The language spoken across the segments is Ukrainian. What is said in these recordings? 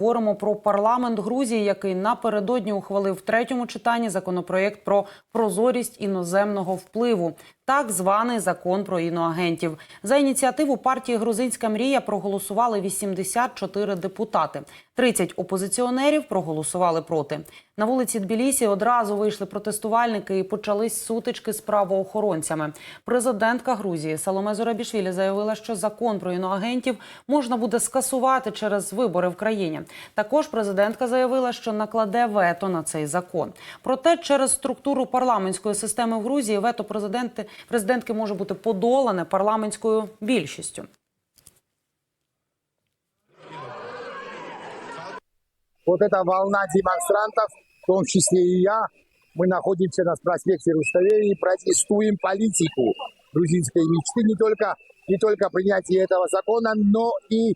Говоримо про парламент Грузії, який напередодні ухвалив в третьому читанні законопроєкт про прозорість іноземного впливу, так званий закон про іноагентів. За ініціативу партії Грузинська мрія проголосували 84 депутати. 30 опозиціонерів проголосували проти. На вулиці Тбілісі одразу вийшли протестувальники і почались сутички з правоохоронцями. Президентка Грузії Саломе Зорабішвілі заявила, що закон про іноагентів можна буде скасувати через вибори в країні. Також президентка заявила, що накладе вето на цей закон. Проте через структуру парламентської системи в Грузії вето президенти президентки може бути подолане парламентською більшістю. Вот эта волна демонстрантов, в том числе и я, мы находимся на проспекте Руставели и протестуем политику грузинской мечты. Не только, не только принятие этого закона, но и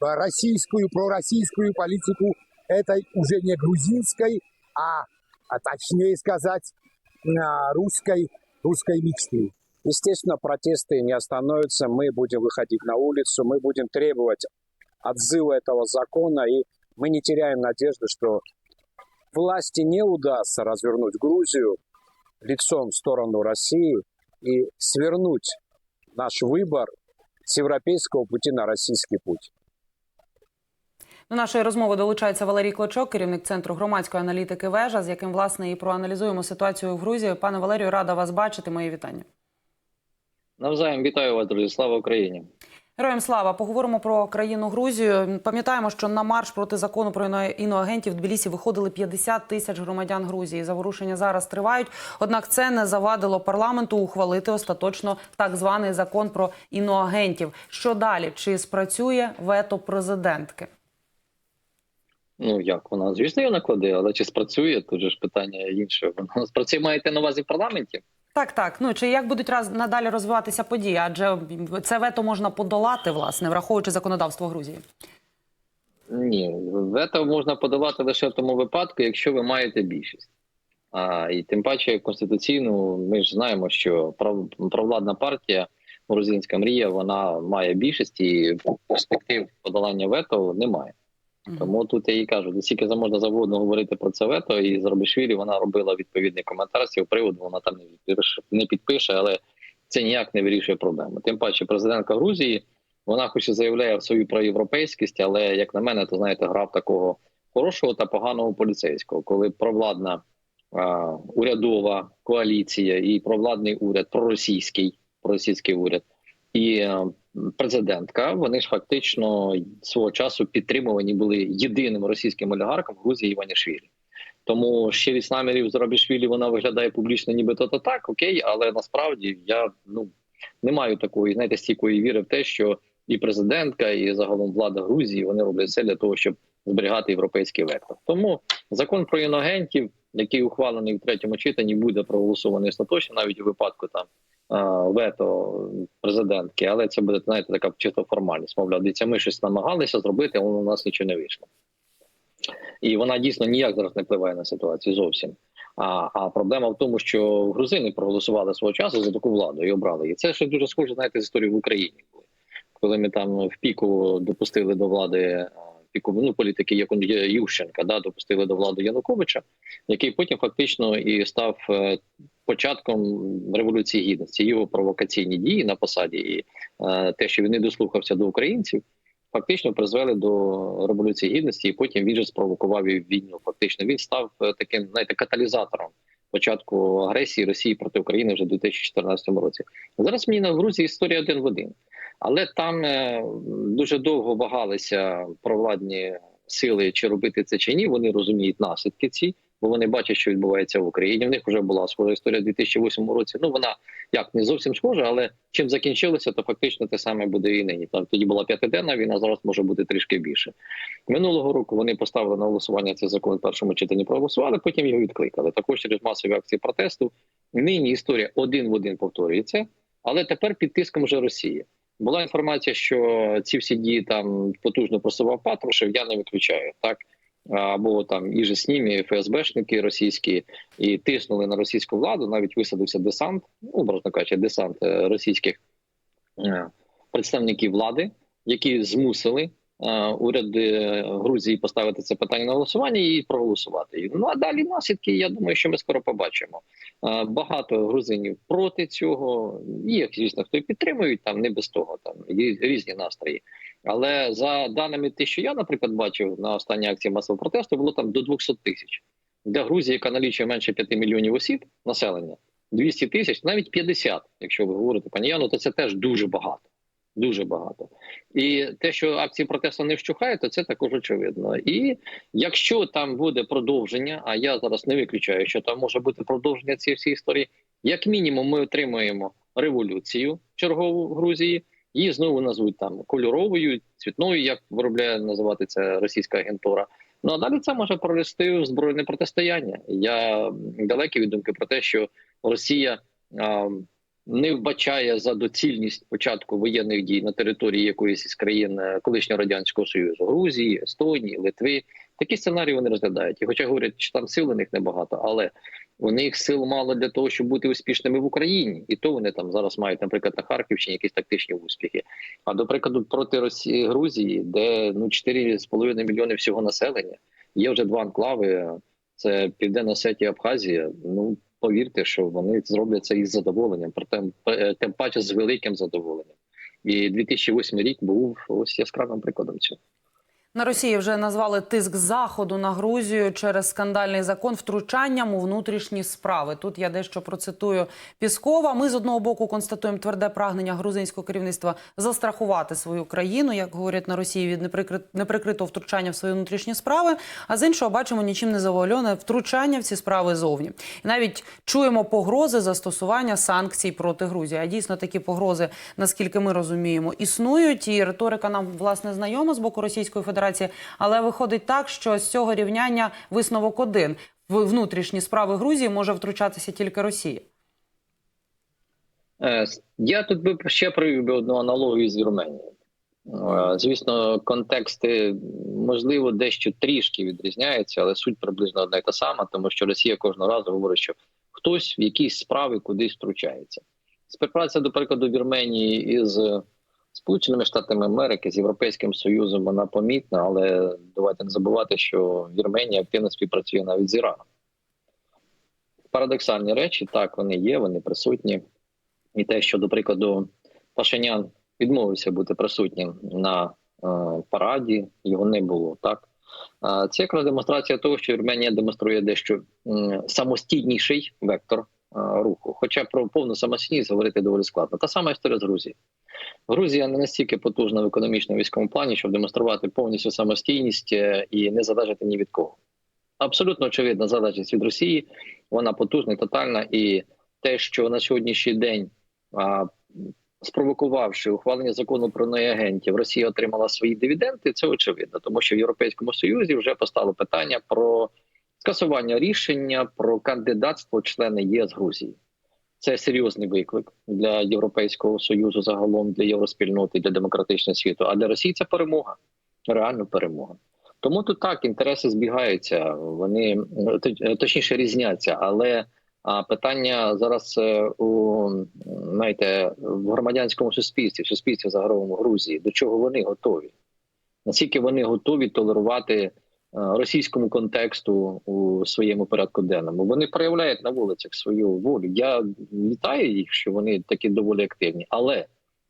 российскую, пророссийскую политику этой уже не грузинской, а, а точнее сказать, а, русской, русской мечты. Естественно, протесты не остановятся. Мы будем выходить на улицу, мы будем требовать отзыва этого закона, и мы не теряем надежды, что власти не удастся развернуть Грузию лицом в сторону России и свернуть наш выбор с европейского пути на российский путь. До нашої розмови долучається Валерій Клочок, керівник центру громадської аналітики Вежа, з яким власне і проаналізуємо ситуацію в Грузії. Пане Валерію, рада вас бачити. Мої вітання. Навзаєм вітаю вас, друзі. Слава Україні. Героям слава поговоримо про країну Грузію. Пам'ятаємо, що на марш проти закону про іноагентів в Тбілісі виходили 50 тисяч громадян Грузії. Заворушення зараз тривають. Однак це не завадило парламенту ухвалити остаточно так званий закон про іноагентів. Що далі? Чи спрацює вето президентки? Ну як вона звісно її накладе, але чи спрацює? Тут же ж питання інше. Вона спрацює маєте на увазі в парламенті? Так, так. Ну чи як будуть раз надалі розвиватися події? Адже це вето можна подолати, власне, враховуючи законодавство Грузії. Ні, вето можна подавати лише в тому випадку, якщо ви маєте більшість. А, і тим паче конституційну, ми ж знаємо, що прав, провладна партія грузинська мрія вона має більшість і перспектив подолання вето немає. Тому тут я їй кажу, наскільки можна завгодно говорити про це вето, і з Робішвілі вона робила відповідний коментар з цього приводу. Вона там не підпише, але це ніяк не вирішує проблему. Тим паче, президентка Грузії вона хоч і заявляє свою проєвропейськість, але як на мене, то знаєте, грав такого хорошого та поганого поліцейського, коли провладна а, урядова коаліція і провладний уряд, проросійський, проросійський уряд і е, президентка, вони ж фактично свого часу підтримувані були єдиним російським олігархом Грузії Іванішвілі. Тому щирість намірів з Робішвілі вона виглядає публічно, нібито то так, окей, але насправді я ну не маю такої, знаєте, стійкої віри в те, що і президентка, і загалом влада Грузії вони роблять все для того, щоб зберігати європейський вектор. Тому закон про іногентів, який ухвалений в третьому читанні, буде проголосований остаточно, навіть у випадку там вето президентки, але це буде знаєте, така чисто формальність. Мовляв, дивіться, ми щось намагалися зробити, але у нас нічого не вийшло. І вона дійсно ніяк зараз не впливає на ситуацію зовсім. А а проблема в тому, що грузини проголосували свого часу за таку владу і обрали її. Це ще дуже схоже, знаєте, з історії в Україні. Коли ми там в піку допустили до влади піку ну, політики Яку- Ющенка, да, допустили до влади Януковича, який потім фактично і став е, початком революції гідності. Його провокаційні дії на посаді і е, те, що він не дослухався до українців, фактично призвели до революції гідності, і потім він же спровокував війну. Фактично він став е, таким, знаєте, каталізатором початку агресії Росії проти України вже в 2014 році. Зараз мені на Грузії історія один в один, але там е, дуже довго вагалися провладні сили, чи робити це чи ні. Вони розуміють наслідки ці. Бо вони бачать, що відбувається в Україні. В них вже була схожа історія у 2008 році. Ну вона як не зовсім схожа, але чим закінчилося, то фактично те саме буде і нині. Там тоді була п'ятиденна війна, зараз може бути трішки більше. Минулого року вони поставили на голосування цей закон в першому читанні, проголосували, потім його відкликали. Також через масові акції протесту. Нині історія один в один повторюється, але тепер під тиском вже Росії. Була інформація, що ці всі дії там потужно просував Патрушев, я не виключаю так. Або там і же ними ФСБшники російські і тиснули на російську владу. Навіть висадився десант, образно кажучи, десант е, російських е, представників влади, які змусили е, уряд е, Грузії поставити це питання на голосування і проголосувати. Ну а далі наслідки. Я думаю, що ми скоро побачимо. Е, Багато грузинів проти цього. Є, звісно, хто і підтримують там, не без того. Там є різні настрої. Але за даними те, що я, наприклад, бачив на останній акції масового протесту, було там до 200 тисяч. Для Грузії, яка налічує менше 5 мільйонів осіб населення, 200 тисяч, навіть 50, якщо ви говорите пані Яно, то це теж дуже багато. Дуже багато. І те, що акції протесту не вщухають, то це також очевидно. І якщо там буде продовження, а я зараз не виключаю, що там може бути продовження цієї всієї історії, як мінімум, ми отримаємо революцію чергову в Грузії. Її знову назвуть там кольоровою, цвітною, як виробляє називати це російська агентура. Ну а далі це може прорости в збройне протистояння. Я далекий від думки про те, що Росія не вбачає за доцільність початку воєнних дій на території якоїсь із країн е, колишнього радянського союзу Грузії, Естонії, Литви. Такі сценарії вони розглядають. І хоча говорять, що там сил у них небагато, але у них сил мало для того, щоб бути успішними в Україні, і то вони там зараз мають, наприклад, на Харківщині якісь тактичні успіхи. А до прикладу, проти Росії Грузії, де ну 4,5 мільйони всього населення, є вже два анклави. Це Південна Осетія, Абхазія. Ну повірте, що вони зроблять це із задоволенням, проте е, тим паче з великим задоволенням. І 2008 рік був ось яскравим прикладом цього. На Росії вже назвали тиск заходу на Грузію через скандальний закон втручанням у внутрішні справи. Тут я дещо процитую Піскова. Ми з одного боку констатуємо тверде прагнення грузинського керівництва застрахувати свою країну, як говорять на Росії, від неприкрит- неприкритого втручання в свої внутрішні справи. А з іншого бачимо нічим не завуальоване втручання в ці справи зовні. І навіть чуємо погрози застосування санкцій проти Грузії. А дійсно такі погрози, наскільки ми розуміємо, існують. І риторика нам власне знайома з боку Російської Федерації. Але виходить так, що з цього рівняння висновок один в внутрішні справи Грузії може втручатися тільки Росія. Е, Я тут би ще провів би одну аналогію з Вірменією. Е, Звісно, контексти можливо дещо трішки відрізняються, але суть приблизно одна й та сама, тому що Росія кожного разу говорить, що хтось в якісь справи кудись втручається. Співпраця, до прикладу, Вірменії із Сполученими Штатами Америки з Європейським Союзом вона помітна, але давайте не забувати, що Вірменія активно співпрацює навіть з Іраном. Парадоксальні речі, так, вони є, вони присутні. І те, що, до прикладу, Пашинян відмовився бути присутнім на е, параді, його не було. Так це якраз демонстрація того, що Вірменія демонструє дещо самостійніший вектор руху. Хоча про повну самостійність говорити доволі складно. Та сама історія з Грузією. Грузія не настільки потужна в економічному військовому плані, щоб демонструвати повністю самостійність е, і не залежати ні від кого. Абсолютно очевидна залежність від Росії. Вона потужна, і тотальна, і те, що на сьогоднішній день, спровокувавши ухвалення закону про неагентів, Росія отримала свої дивіденди. Це очевидно, тому що в Європейському Союзі вже постало питання про скасування рішення про кандидатство в члени ЄС Грузії. Це серйозний виклик для Європейського союзу, загалом для євроспільноти, для демократичного світу. А для Росії це перемога, реальна перемога. Тому тут так інтереси збігаються, вони точніше різняться, але питання зараз е, у знаєте, в громадянському суспільстві, в суспільстві загалом Грузії, до чого вони готові? Наскільки вони готові толерувати російському контексту у своєму порядку денному? Вони проявляють на вулицях свою волю. Я вітаю їх, що вони такі доволі активні. Але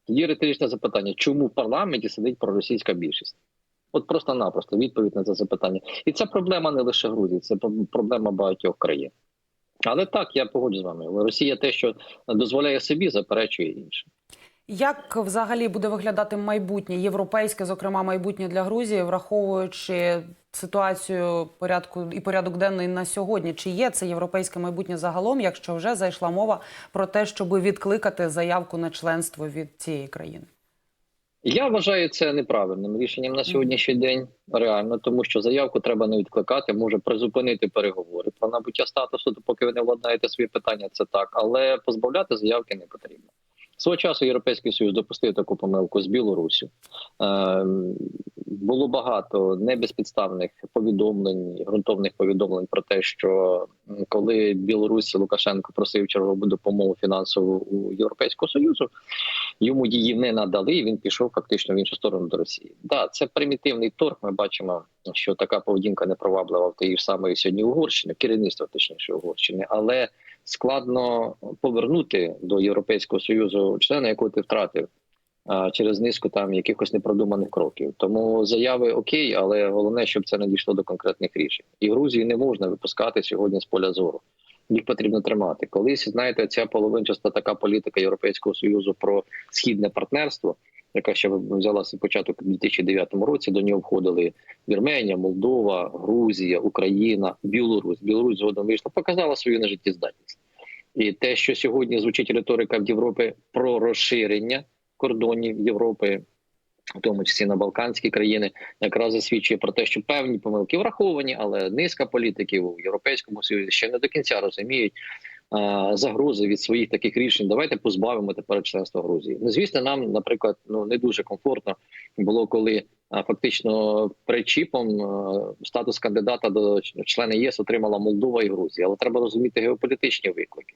є риторичне запитання: чому в парламенті сидить проросійська більшість? От просто-напросто відповідь на це запитання. І це проблема не лише Грузії, це проблема багатьох країн. Але так, я погоджу з вами. Росія те, що дозволяє собі, заперечує інше. Як взагалі буде виглядати майбутнє європейське, зокрема майбутнє для Грузії, враховуючи ситуацію порядку і порядок денний на сьогодні? Чи є це європейське майбутнє загалом, якщо вже зайшла мова про те, щоб відкликати заявку на членство від цієї країни? Я вважаю це неправильним рішенням на сьогоднішній день, реально, тому що заявку треба не відкликати, може призупинити переговори про набуття статусу, допоки ви не владнаєте свої питання. Це так, але позбавляти заявки не потрібно. Свого часу Європейський Союз допустив таку помилку з Білорусі. Е, було багато небезпідставних повідомлень, ґрунтовних повідомлень про те, що коли Білорусь Лукашенко просив чергову допомогу фінансову у Європейського Союзу, йому її не надали. і Він пішов фактично в іншу сторону до Росії. Да, це примітивний торг. Ми бачимо, що така поведінка неприваблива в тієї самої сьогодні Угорщини, керівництва точніше Угорщини, але складно повернути до Європейського союзу члена, якого ти втратив. а, Через низку там якихось непродуманих кроків, тому заяви окей, але головне, щоб це не дійшло до конкретних рішень. І Грузію не можна випускати сьогодні з поля зору. Їх потрібно тримати. Колись знаєте, ця половинчаста така політика Європейського союзу про східне партнерство, яка ще взялася початок у 2009 році. До нього входили Вірменія, Молдова, Грузія, Україна, Білорусь. Білорусь згодом вийшла, показала свою нежиттєздатність. І те, що сьогодні звучить риторика в Європі про розширення кордонів Європи, в тому числі на Балканські країни, якраз засвідчує про те, що певні помилки враховані, але низка політиків у Європейському Союзі ще не до кінця розуміють загрози від своїх таких рішень. Давайте позбавимо тепер членства Грузії. Ну звісно, нам, наприклад, ну не дуже комфортно було, коли фактично причіпом статус кандидата до члена ЄС отримала Молдова і Грузія. Але треба розуміти геополітичні виклики.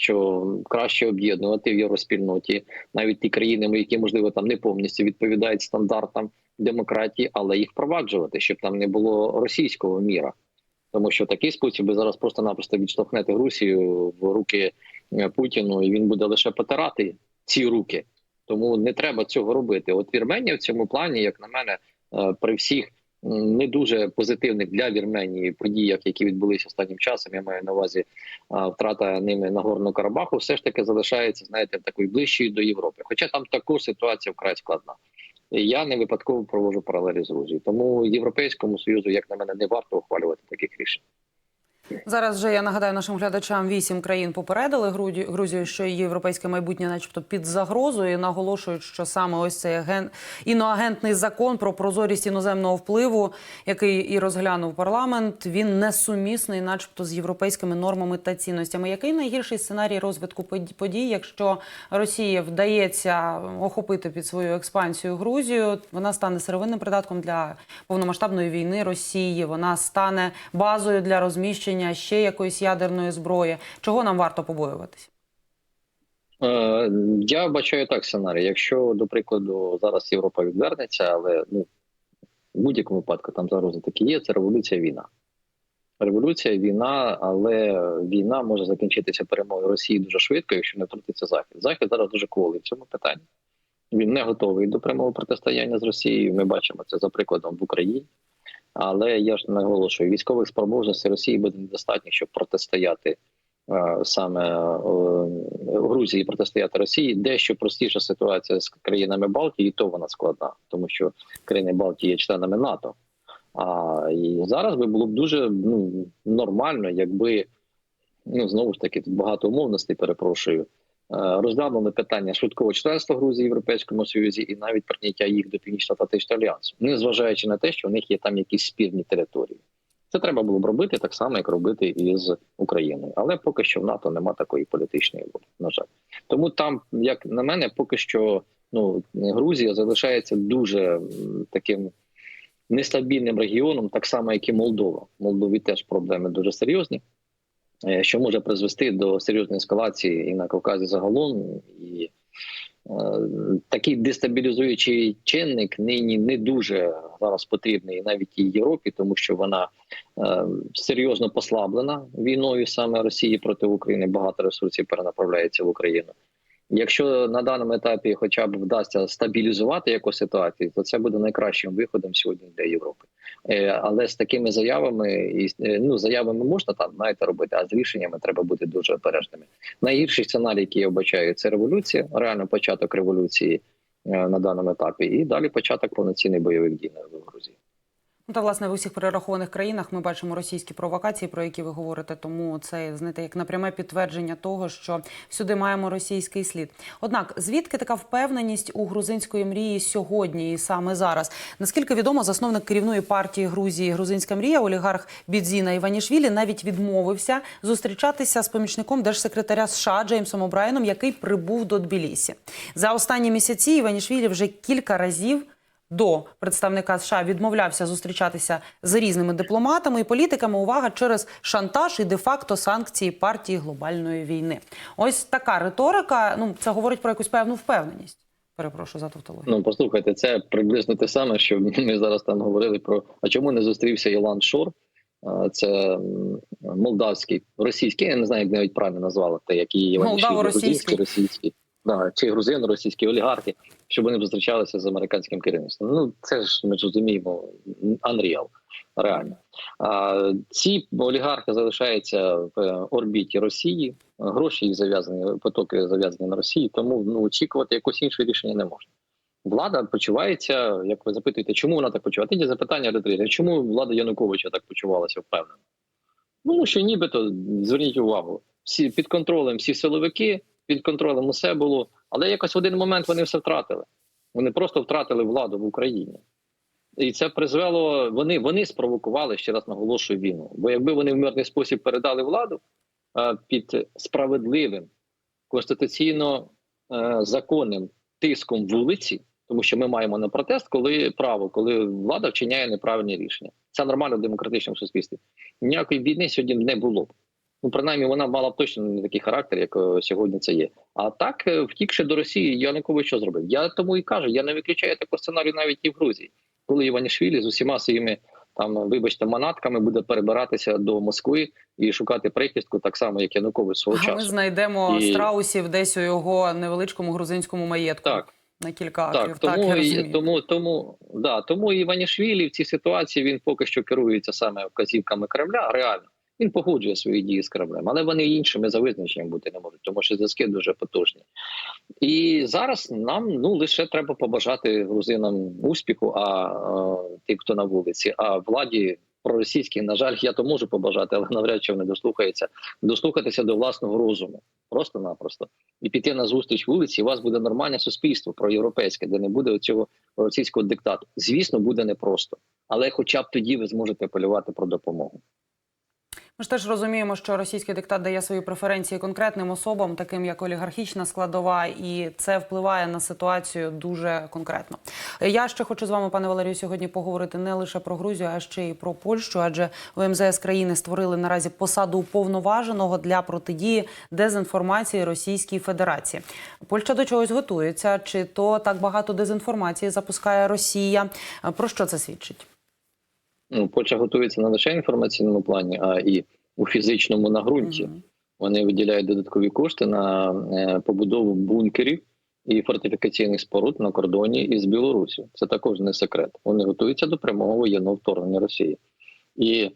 Що краще об'єднувати в євроспільноті навіть ті країни, які можливо там не повністю відповідають стандартам демократії, але їх впроваджувати, щоб там не було російського міра. Тому що в такий спосіб ви зараз просто-напросто відштовхнете Русію в руки е, Путіну, і він буде лише потирати ці руки. Тому не треба цього робити. От Вірменія в цьому плані, як на мене, е, при всіх не дуже позитивних для Вірменії подіях, які відбулися останнім часом. Я маю на увазі втрата ними Нагорного Карабаху, все ж таки залишається, знаєте, такою ближчою до Європи. Хоча там також ситуація вкрай складна. Я не випадково проводжу паралелі з Грузією. Тому європейському союзу, як на мене, не варто ухвалювати таких рішень. Зараз вже я нагадаю нашим глядачам вісім країн попередили Грузію, що її європейське майбутнє, начебто, під загрозою, і наголошують, що саме ось цей аген... іноагентний закон про прозорість іноземного впливу, який і розглянув парламент, він несумісний, начебто, з європейськими нормами та цінностями. Який найгірший сценарій розвитку под- подій, якщо Росії вдається охопити під свою експансію Грузію, вона стане сировинним придатком для повномасштабної війни Росії. Вона стане базою для розміщення ще якоїсь ядерної зброї. Чого нам варто побоюватись? Е, Я бачаю так сценарій. Якщо, до прикладу, зараз Європа відвернеться, але ну в будь-якому випадку там загрози такі є, це революція війна. Революція, війна, але війна може закінчитися перемогою Росії дуже швидко, якщо не втрутиться Захід. Захід зараз дуже кволий в цьому питанні. Він не готовий до прямого протистояння з Росією. Ми бачимо це за прикладом в Україні. Але я ж наголошую, військових спроможностей Росії буде недостатньо, щоб протистояти е, саме е, Грузії, протистояти Росії. Дещо простіша ситуація з країнами Балтії, і то вона складна, тому що країни Балтії є членами НАТО. А і зараз би було б дуже ну, нормально, якби ну знову ж таки багато умовностей, перепрошую. Е, Розглянули питання швидкого членства Грузії в Європейському Союзі і навіть прийняття їх до Північно-Атлантичного альянсу, незважаючи на те, що у них є там якісь спірні території. Це треба було б робити так само, як робити із Україною. Але поки що в НАТО нема такої політичної волі, на жаль. Тому там, як на мене, поки що ну Грузія залишається дуже таким нестабільним регіоном, так само, як і Молдова. В Молдові теж проблеми дуже серйозні, що може призвести до серйозної ескалації і на Кавказі загалом. І е, такий дестабілізуючий чинник нині не дуже зараз потрібний навіть і Європі, тому що вона е, серйозно послаблена війною саме Росії проти України. Багато ресурсів перенаправляється в Україну. Якщо на даному етапі, хоча б вдасться стабілізувати якусь ситуацію, то це буде найкращим виходом сьогодні для Європи. Е, Але з такими заявами і е, ну заявами можна там знаєте робити, а з рішеннями треба бути дуже обережними. Найгірший сценарій, який я вбачаю, це революція, реально початок революції е, на даному етапі, і далі початок повноцінних бойових дій в Грузії. Ну, Та власне в усіх перерахованих країнах ми бачимо російські провокації, про які ви говорите. Тому це знаєте, як напряме підтвердження того, що всюди маємо російський слід. Однак, звідки така впевненість у грузинської мрії сьогодні і саме зараз? Наскільки відомо, засновник керівної партії Грузії Грузинська мрія, олігарх Бідзіна Іванішвілі, навіть відмовився зустрічатися з помічником держсекретаря США Джеймсом Обрайеном, який прибув до Тбілісі. За останні місяці Іванішвілі вже кілька разів до представника США відмовлявся зустрічатися з різними дипломатами і політиками. Увага через шантаж і де-факто санкції партії глобальної війни. Ось така риторика. Ну це говорить про якусь певну впевненість. Перепрошую за тавтологію. Ну послухайте, це приблизно те саме, що ми зараз там говорили про а чому не зустрівся Ілан Шор? Це молдавський, російський, я не знаю, як навіть правильно назвали те, які Молдаво-російський. російський, чи грузино-російські олігархи, щоб вони зустрічалися з американським керівництвом. Ну це ж ми розуміємо, unreal, реально. А ці олігархи залишаються в е, орбіті Росії. Гроші їх зав'язані, потоки зав'язані на Росії, тому ну очікувати якось інше рішення не можна. Влада почувається, як ви запитуєте, чому вона так почуває? Тоді запитання риторичне. Чому влада Януковича так почувалася впевнено? Ну, що нібито зверніть увагу, всі під контролем, всі силовики, під контролем усе було, але якось в один момент вони все втратили. Вони просто втратили владу в Україні. І це призвело, вони, вони спровокували, ще раз наголошую, війну. Бо якби вони в мирний спосіб передали владу е, під справедливим, конституційно е, законним тиском вулиці, тому що ми маємо на протест, коли право, коли влада вчиняє неправильні рішення. Це нормально в демократичному суспільстві. Ніякої війни сьогодні не було. Ну, принаймні, вона мала б точно не такий характер, як е, сьогодні це є. А так, е, втікши до Росії, Янукович що зробив? Я тому і кажу, я не виключаю такого сценарію навіть і в Грузії, коли Іванішвілі з усіма своїми там, вибачте, манатками буде перебиратися до Москви і шукати прихистку, так само як Янукович свого А ми знайдемо І- страусів десь у його невеличкому грузинському маєтку. Так. На кілька акрів. Так, Так, я тому, тому, да, тому Іванішвілі в цій ситуації він поки що керується саме вказівками Кремля. Реально він погоджує свої дії з Кремлем, але вони іншими за визначенням бути не можуть, тому що зв'язки дуже потужні. І зараз нам ну лише треба побажати грузинам успіху, а тим, хто на вулиці, а владі. Проросійській, на жаль, я то можу побажати, але навряд чи вони дослухаються, дослухатися до власного розуму, просто-напросто, і піти на зустріч вулиці. У вас буде нормальне суспільство проєвропейське, де не буде цього російського диктату. Звісно, буде непросто, але хоча б тоді ви зможете апелювати про допомогу. Ми ж теж розуміємо, що російський диктат дає свої преференції конкретним особам, таким як олігархічна складова, і це впливає на ситуацію дуже конкретно. Я ще хочу з вами, пане Валерію, сьогодні поговорити не лише про Грузію, а ще й про Польщу, адже у МЗС країни створили наразі посаду уповноваженого для протидії дезінформації Російській Федерації. Польща до чогось готується, чи то так багато дезінформації запускає Росія? Про що це свідчить? Ну, Польща готується не лише в інформаційному плані, а і у фізичному нагрунті. Мгм. Вони виділяють додаткові кошти на е, побудову бункерів і фортифікаційних споруд на кордоні із Білорусі. Це також не секрет. Вони готуються до прямого воєнного вторгнення Росії. І е,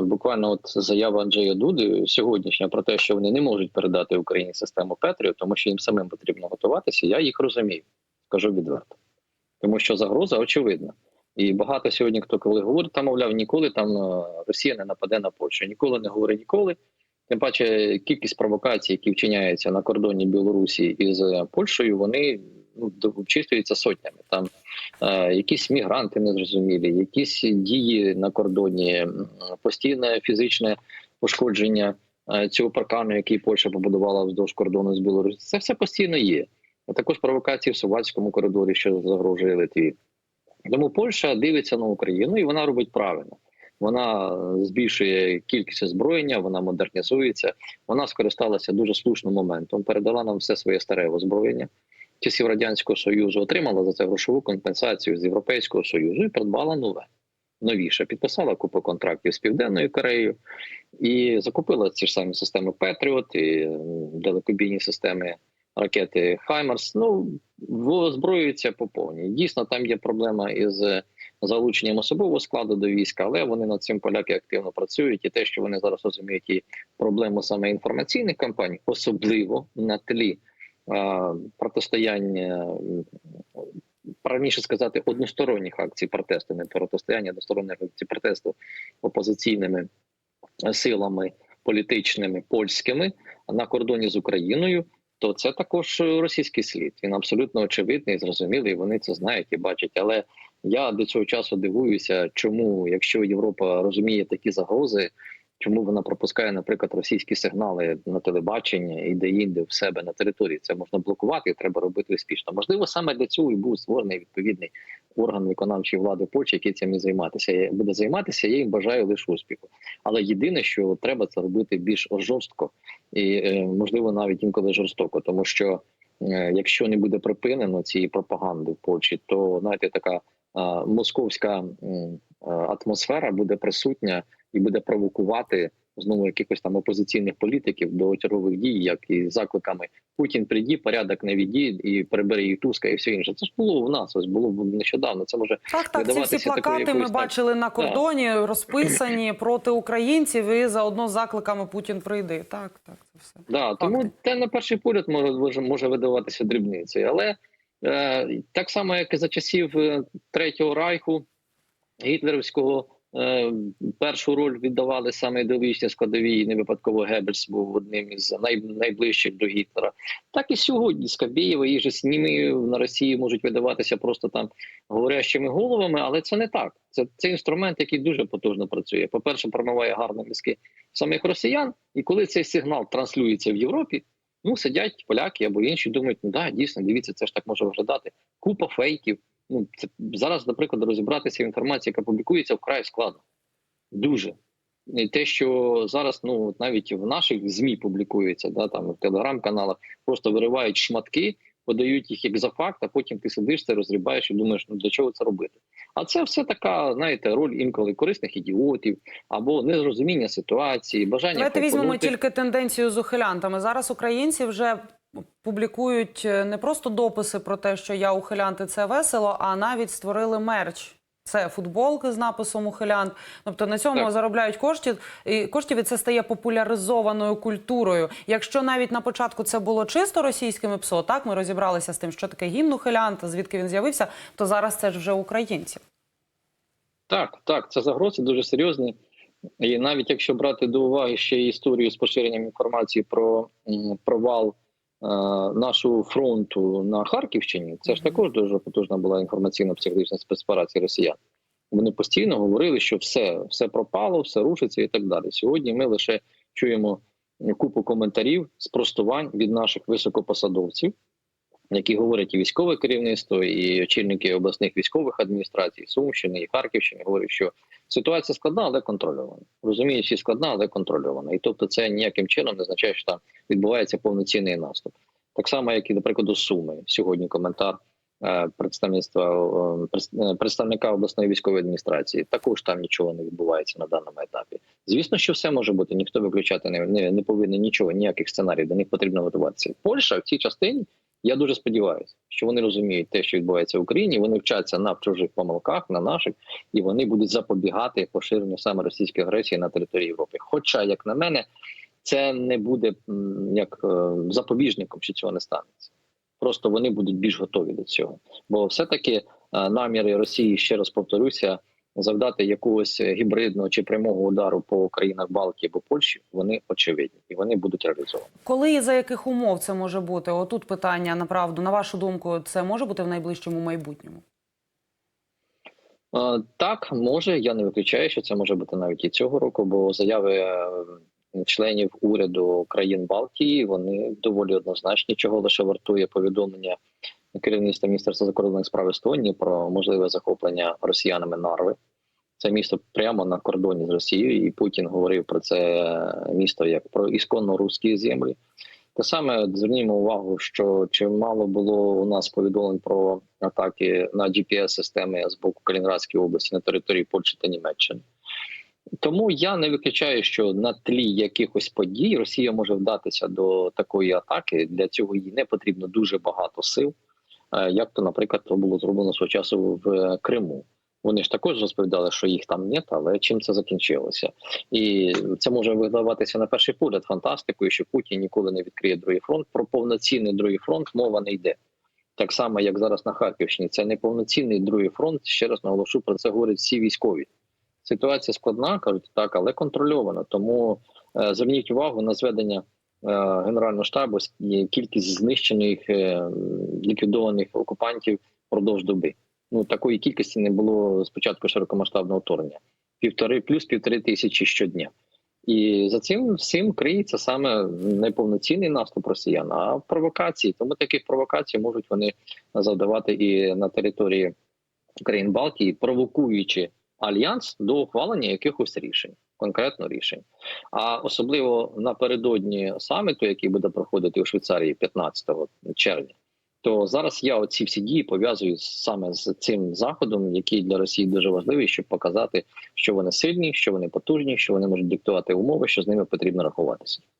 буквально от заява Анджея Дуди сьогоднішня про те, що вони не можуть передати Україні систему Петріо, тому що їм самим потрібно готуватися. Я їх розумію, скажу відверто, тому що загроза очевидна. І багато сьогодні хто коли говорить, там мовляв, ніколи там е, Росія не нападе на Польщу. Ніколи не говорить ніколи. Тим паче кількість провокацій, які вчиняються на кордоні Білорусі із Польщею, вони ну, обчислюються сотнями. Там е, якісь мігранти незрозумілі, якісь дії на кордоні, постійне фізичне пошкодження е, цього паркану, який Польща побудувала вздовж кордону з Білорусі. Це все постійно є. А також провокації в Сувальському коридорі, що загрожує Литві. Тому Польща дивиться на Україну і вона робить правильно. Вона е, збільшує кількість озброєння, вона модернізується. Вона скористалася дуже слушним моментом. Передала нам все своє старе озброєння. Часів радянського союзу отримала за це грошову компенсацію з Європейського союзу і придбала нове. Новіше підписала купу контрактів з Південною Кореєю і закупила ці ж самі системи Петріот і далекобійні системи ракети Хаймарс. Ну озброюються по повній. Дійсно, там є проблема із залученням особового складу до війська, але вони над цим поляки активно працюють. І те, що вони зараз розуміють, і проблему саме інформаційних кампаній, особливо на тлі а, протистояння м, правильніше сказати, односторонніх акцій протесту, не протистояння, односторонніх акцій протесту опозиційними силами політичними польськими на кордоні з Україною. То це також російський слід. Він абсолютно очевидний, зрозумілий. Вони це знають і бачать. Але я до цього часу дивуюся, чому, якщо Європа розуміє такі загрози, чому вона пропускає, наприклад, російські сигнали на телебачення і де-інде в себе на території. Це можна блокувати, треба робити успішно. Можливо, саме для цього і був створений відповідний орган виконавчої влади Польщі, який цим і займатися. Буде займатися. Я їм бажаю лише успіху. Але єдине, що треба це робити більш жорстко і е, можливо навіть інколи жорстоко, тому що е, якщо не буде припинено цієї пропаганди в Польщі, то знаєте, така московська е, атмосфера буде присутня і буде провокувати знову якихось там опозиційних політиків до террових дій, як і закликами Путін прийді, порядок не відій і прибери і Туска, і все інше. Це ж було в нас. Ось було нещодавно. Це може Так, так, ці всі плакати ми так- бачили на кордоні, розписані проти українців, і заодно з закликами Путін прийди. Так, так, це все. Да, тому те на перший погляд може, може, видаватися дрібницею. Але е, так само, як і за часів е, Третього Райху, гітлерівського, першу роль віддавали саме ідеологічні складові, і не випадково Геббельс був одним із найближчих до Гітлера. Так і сьогодні Скабєєва і ж сніми на Росії можуть видаватися просто там говорящими головами, але це не так. Це, це інструмент, який дуже потужно працює. По-перше, промиває гарно мізки самих росіян, і коли цей сигнал транслюється в Європі, ну сидять поляки або інші, думають, ну да, дійсно, дивіться, це ж так може виглядати. Купа фейків. Ну це зараз, наприклад, розібратися в інформації, яка публікується, вкрай складно. Дуже. І те, що зараз ну навіть в наших змі публікується, да там в телеграм-каналах, просто виривають шматки, подають їх як за факт, а потім ти сидиш це розрібаєш і думаєш, ну для чого це робити? А це все така, знаєте, роль інколи корисних ідіотів або незрозуміння ситуації, бажання Давайте візьмемо тільки тенденцію з ухилянтами. Зараз українці вже публікують е, не просто дописи про те, що я ухилянт і це весело, а навіть створили мерч. Це футболки з написом ухилянт. Тобто на цьому Так. заробляють коштів, і коштів і це стає популяризованою культурою. Якщо навіть на початку це було чисто російськими ПСО, так ми розібралися з тим, що таке гімн ухилянт, звідки він з'явився, то зараз це ж вже українці. Так, так, це загрози дуже серйозні. І навіть якщо брати до уваги ще історію з поширенням інформації про провал нашого фронту на Харківщині, це ж також дуже потужна була інформаційно-психологічна спецоперація росіян. Вони постійно говорили, що все, все пропало, все рушиться і так далі. Сьогодні ми лише чуємо купу коментарів, спростувань від наших високопосадовців, які говорять і військове керівництво, і очільники обласних військових адміністрацій Сумщини і Харківщини говорять, що ситуація складна, але контрольована. Розуміючи, складна, але контрольована. І тобто, це ніяким чином не означає, що там відбувається повноцінний наступ. Так само, як і, наприклад, у Суми сьогодні коментар е, представництва е, е, представника обласної військової адміністрації. Також там нічого не відбувається на даному етапі. Звісно, що все може бути. Ніхто виключати не, не, не повинен нічого, ніяких сценаріїв. До них потрібно готуватися. Польща в цій частині. Я дуже сподіваюся, що вони розуміють те, що відбувається в Україні. Вони вчаться на чужих помилках, на наших, і вони будуть запобігати поширенню саме російської агресії на території Європи. Хоча, як на мене, це не буде як е, запобіжником, що цього не станеться. Просто вони будуть більш готові до цього. Бо все-таки е, наміри Росії, ще раз повторюся, завдати якогось гібридного чи прямого удару по країнах Балтії або Польщі, вони очевидні і вони будуть реалізовані. Коли і за яких умов це може бути? Отут питання направду. На вашу думку, це може бути в найближчому майбутньому? Е, Так, може. Я не виключаю, що це може бути навіть і цього року, бо заяви е, членів уряду країн Балтії вони доволі однозначні, чого лише вартує повідомлення керівництва міністерства закордонних справ Естонії про можливе захоплення росіянами Нарви. Це місто прямо на кордоні з Росією, і Путін говорив про це місто як про ісконно русські землі. Те саме звернімо увагу, що чимало було у нас повідомлень про атаки на GPS-системи з боку Калінінградської області на території Польщі та Німеччини. Тому я не виключаю, що на тлі якихось подій Росія може вдатися до такої атаки. Для цього їй не потрібно дуже багато сил, як то, наприклад, то було зроблено свого часу в е, Криму. Вони ж також розповідали, що їх там нет, але чим це закінчилося? І це може видаватися на перший погляд фантастикою, що Путін ніколи не відкриє другий фронт. Про повноцінний другий фронт мова не йде. так само як зараз на Харківщині. Це неповноцінний другий фронт. Ще раз наголошу про це говорять всі військові. Ситуація складна, кажуть так, але контрольована. Тому е, зверніть увагу на зведення е, Генерального штабу кількість знищених е, ліквідованих окупантів впродовж доби. Ну такої кількості не було з початку широкомасштабного вторгнення. Півтори плюс півтори тисячі щодня. І за цим всім криється саме неповноцінний наступ росіян, а провокації. Тому таких провокацій можуть вони завдавати і на території країн Балтії, провокуючи альянс до ухвалення якихось рішень, конкретно рішень. А особливо напередодні саміту, який буде проходити у Швейцарії 15 червня. То зараз я оці всі дії пов'язую саме з цим заходом, який для Росії дуже важливий, щоб показати, що вони сильні, що вони потужні, що вони можуть диктувати умови, що з ними потрібно рахуватися.